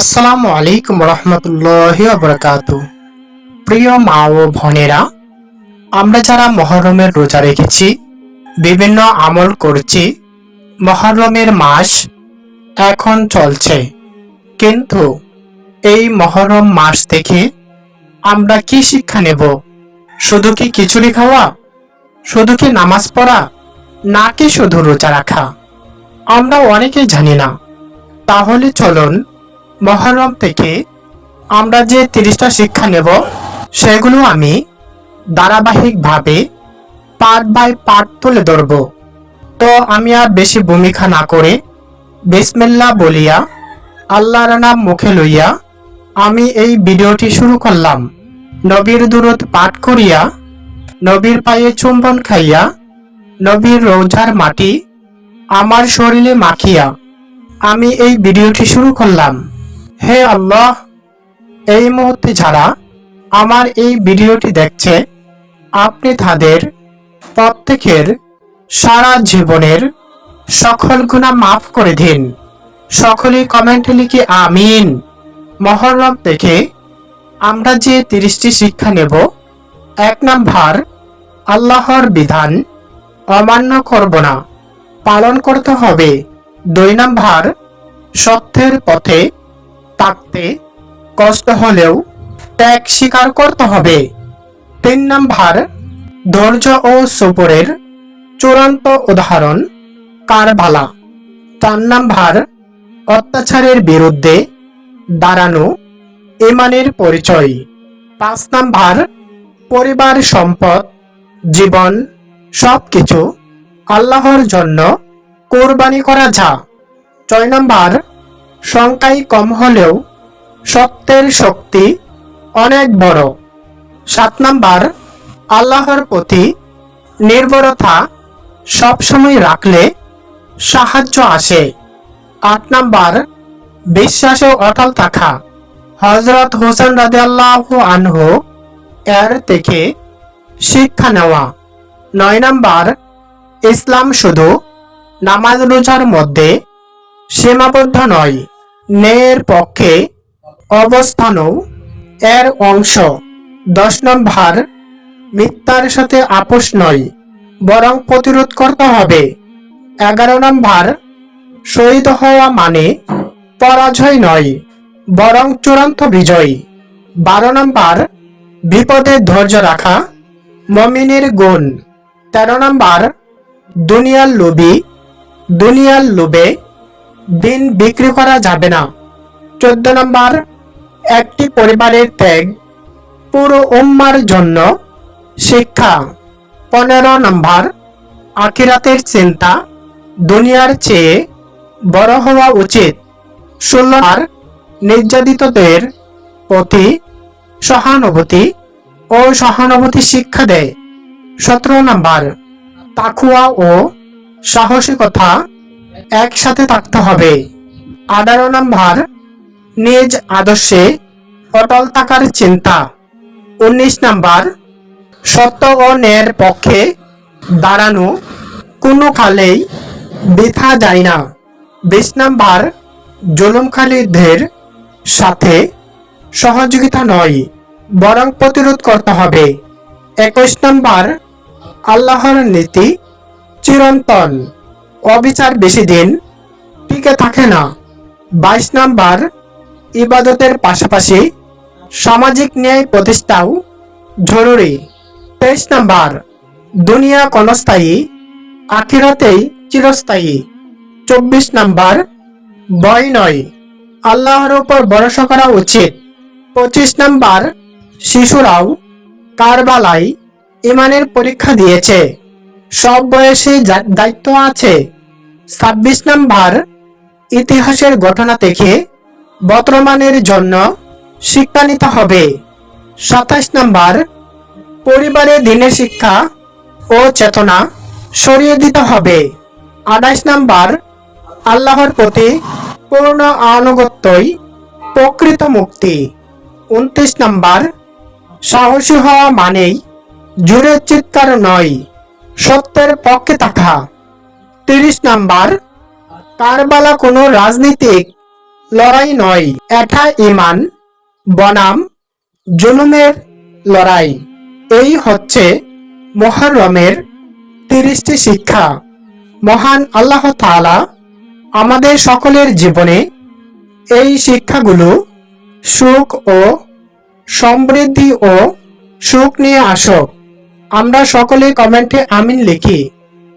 আসসালামু আলাইকুম রহমতুল্লাহ বরকাত প্রিয় মা ও বোনেরা, আমরা যারা মহরমের রোজা রেখেছি, বিভিন্ন আমল করছি, মহরমের মাস এখন চলছে। কিন্তু এই মহরম মাস থেকে আমরা কি শিক্ষা নেব? শুধু কি খিচুড়ি খাওয়া? শুধু কি নামাজ পড়া? নাকি শুধু রোজা রাখা? আমরা অনেকেই জানি না। তাহলে চলুন মহরম থেকে আমরা যে তিরিশটা শিক্ষা নেব, সেগুলো আমি ধারাবাহিকভাবে পার্ট বাই পার্ট তুলে ধরব। তো আমি আর বেশি ভূমিকা না করে বিসমিল্লা বলিয়া, আল্লাহর নাম মুখে লইয়া আমি এই ভিডিওটি শুরু করলাম। নবীর দূরত পাঠ করিয়া, নবীর পায়ে চুম্বন খাইয়া, নবীর রোজার মাটি আমার শরীরে মাখিয়া আমি এই ভিডিওটি শুরু করলাম। হে আল্লাহ, এই মুহূর্তে যারা আমার এই ভিডিওটি দেখছে, আপনি তাদের প্রত্যেকের সারা জীবনের সকল গুণা মাফ করে দিন। সকলেই কমেন্টে লিখে আমিন। মহরম থেকে আমরা যে তিরিশটি শিক্ষা নেব, এক নাম্বার, আল্লাহর বিধান অমান্য করব না, পালন করতে হবে। দুই নাম্বার, সত্যের পথে থাকতে কষ্ট হলেও ত্যাগ স্বীকার করতে হবে। তিন নাম্বার, ধৈর্য ও সবরের চূড়ান্ত উদাহরণ, কারবালা। চার নাম্বার, অত্যাচারের বিরুদ্ধে দাঁড়ানো, ইমানের পরিচয়। পাঁচ নাম্বার, পরিবার, সম্পদ, জীবন, সবকিছু আল্লাহর জন্য কোরবানি করা যা। ছয় নাম্বার সংখ্যায় কম হলেও সত্যের শক্তি অনেক বড়। সাত নাম্বার, আল্লাহর প্রতি নির্ভরতা সবসময় রাখলে সাহায্য আসে। আট নাম্বার, বিশ্বাসে অটল থাকা। হজরত হোসেন রাজিয়াল্লাহ আনহু এর থেকে শিক্ষা নেওয়া। নয় নাম্বার, ইসলাম শুধু নামাজ রোজার মধ্যে সীমাবদ্ধ নয়। ন্যায়ের পক্ষে অবস্থানও এর অংশ। দশ নম্বর, মিথ্যার সাথে আপোষ নয়, বরং প্রতিরোধ করতে হবে। এগারো নম্বর, শহীদ হওয়া মানে পরাজয় নয়, বরং চূড়ান্ত বিজয়। বারো নম্বর, বিপদে ধৈর্য রাখা মমিনের গুণ। তেরো নম্বর, দুনিয়ার লোভী, দুনিয়ার লোভে দিন বিক্রি করা যাবে না। চোদ্দ নম্বর, একটি পরিবারের ত্যাগ পুরো উম্মার জন্য শিক্ষা। পনেরো নম্বর, আখিরাতের চিন্তা দুনিয়ার চেয়ে বড় হওয়া উচিত। ষোলো আর নির্যাতিতদের প্রতি সহানুভূতি ও সহানুভূতি শিক্ষা দেয়। সতেরো নম্বর, তাকুয়া ও সাহসিকতা একসাথে থাকতে হবে। আঠারো নম্বর, নিজ আদর্শে অটল থাকার চিন্তা। উনিশ নাম্বার, সত্য ও ন্যায়ের পক্ষে দাঁড়ানো কোনো কালেই বৃথা যায় না। বিশ নাম্বার জুলুমখালীদের সাথে সহযোগিতা নয়, বরং প্রতিরোধ করতে হবে। একুশ নাম্বার, আল্লাহর নীতি চিরন্তন। অবিচার বেশি দিন টিকে থাকে না। বাইশ নাম্বার, ইবাদতের পাশাপাশি সামাজিক ন্যায় প্রতিষ্ঠাও জরুরি। তেইশ নাম্বার, দুনিয়া ক্ষণস্থায়ী, আখিরাতেই চিরস্থায়ী। চব্বিশ নাম্বার, ভয় নয়, আল্লাহর উপর ভরসা করা উচিত। পঁচিশ নাম্বার, শিশুরাও কারবালায় ইমানের পরীক্ষা দিয়েছে। সব বয়সে দায়িত্ব আছে। ছাব্বিশ নাম্বার ইতিহাসের ঘটনা থেকে বর্তমানের জন্য শিক্ষা নিতে হবে। সাতাশ নাম্বার, পরিবারে দিনের শিক্ষা ও চেতনা সরিয়ে দিতে হবে। আঠাশ নম্বর, আল্লাহর প্রতি পূর্ণ আনুগত্যই প্রকৃত মুক্তি। উনত্রিশ নম্বর, সাহসী হওয়া মানেই জুড়ে চিৎকার নয়, সত্যের পক্ষে থাকা। তিরিশ নাম্বার, কারবালা কোনো রাজনীতিক লড়াই নয় এটা ইমান, বনাম, জুলুমের লড়াই। এই হচ্ছে মহরমের তিরিশটি শিক্ষা। মহান আল্লাহ তাআলা আমাদের সকলের জীবনে এই শিক্ষাগুলো সুখ ও সমৃদ্ধি ও সুখ নিয়ে আসো আমরা সকলে কমেন্টে আমিন লিখি।